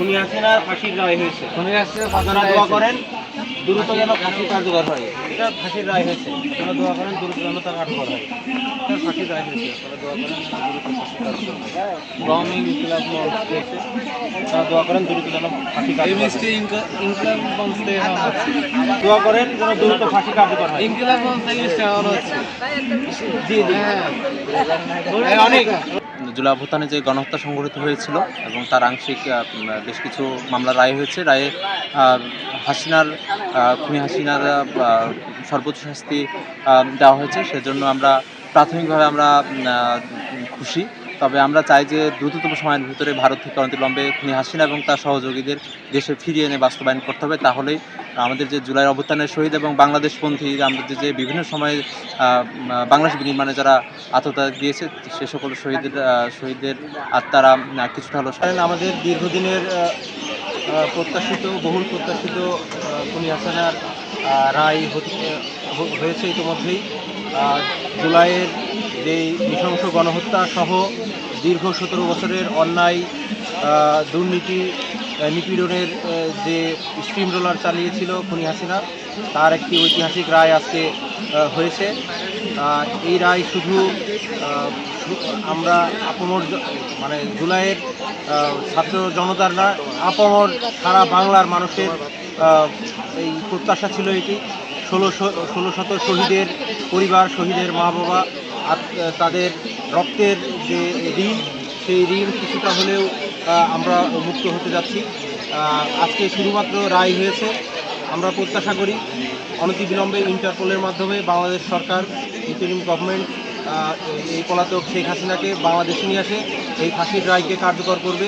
খুনি হাসিনার ফাঁসির রায় হয়েছে। খুনি আসছে আপনারা দোয়া করেন দ্রুত যেন ফাঁসি কার্যকর হয়। এটা ফাঁসির রায় হয়েছে। আপনারা দোয়া করেন দ্রুত যেন তা কার্যকর হয়। এটা ফাঁসির রায় হয়েছে। আপনারা দোয়া করেন দ্রুত ফাঁসি কার্যকর হয়। গভর্নমেন্ট ইনকিলাব মঞ্চ হয়েছে। আপনারা দোয়া করেন দ্রুত যেন ফাঁসি কার্যকর হয়। ইনকলাব মঞ্চ থেকে হচ্ছে দোয়া করেন যেন দ্রুত ফাঁসি কার্যকর হয়। ইনকলাব মঞ্চ থেকে হচ্ছে জি জি। হ্যাঁ। হ্যাঁ, অনেক। জুলাই অভ্যুত্থানে যে গণহত্যা সংঘটিত হয়েছিল এবং তার আংশিক বেশ কিছু মামলা রায় হয়েছে। রায়ে হাসিনার খুনি হাসিনার সর্বোচ্চ শাস্তি দেওয়া হয়েছে। সেজন্য আমরা প্রাথমিকভাবে আমরা খুশি। তবে আমরা চাই যে দ্রুততম সময়ের ভিতরে ভারত থেকে অনতিবিলম্বে খুনি হাসিনা এবং তার সহযোগীদের দেশে ফিরিয়ে এনে বাস্তবায়ন করতে হবে। তাহলেই আমাদের যে জুলাই অভ্যুত্থানের শহীদ এবং বাংলাদেশপন্থী আমাদের যে বিভিন্ন সময়ে বাংলাদেশ বিনির্মাণে যারা আত্মত্যাগ দিয়েছে সে সকল শহীদের আহ, শহীদদের আত্মারা কিছুটা হলো আমাদের দীর্ঘদিনের প্রত্যাশিত বহুল প্রত্যাশিত খুনি হাসানার রায় হয়েছে ইতিমধ্যেই। জুলাইয়ের যে নৃশংস গণহত্যা সহ দীর্ঘ সতেরো বছরের অন্যায় দুর্নীতি নিপীড়নের যে স্টিম রোলার চালিয়েছিল খুনি হাসিনা, তার একটি ঐতিহাসিক রায় আজকে হয়েছে। এই রায় শুধু আমরা আপমর মানে জুলাইয়ের ছাত্র জনতার না, আপমর সারা বাংলার মানুষের এই প্রত্যাশা ছিল এটি। ষোলো ষোলো শত শহীদের পরিবার, শহীদের মা বাবা তাদের রক্তের যে ঋণ, সেই ঋণ কিছুটা হলেও আমরা মুক্ত হতে যাচ্ছি। আজকে শুধুমাত্র রায় হয়েছে। আমরা প্রত্যাশা করি অনতিবিলম্বে ইন্টারপোলের মাধ্যমে বাংলাদেশ সরকার ইন্টারিম গভর্নমেন্ট এই পলাতক শেখ হাসিনাকে বাংলাদেশে নিয়ে আসে। এই ফাঁসির রায়কে কার্যকর করবে।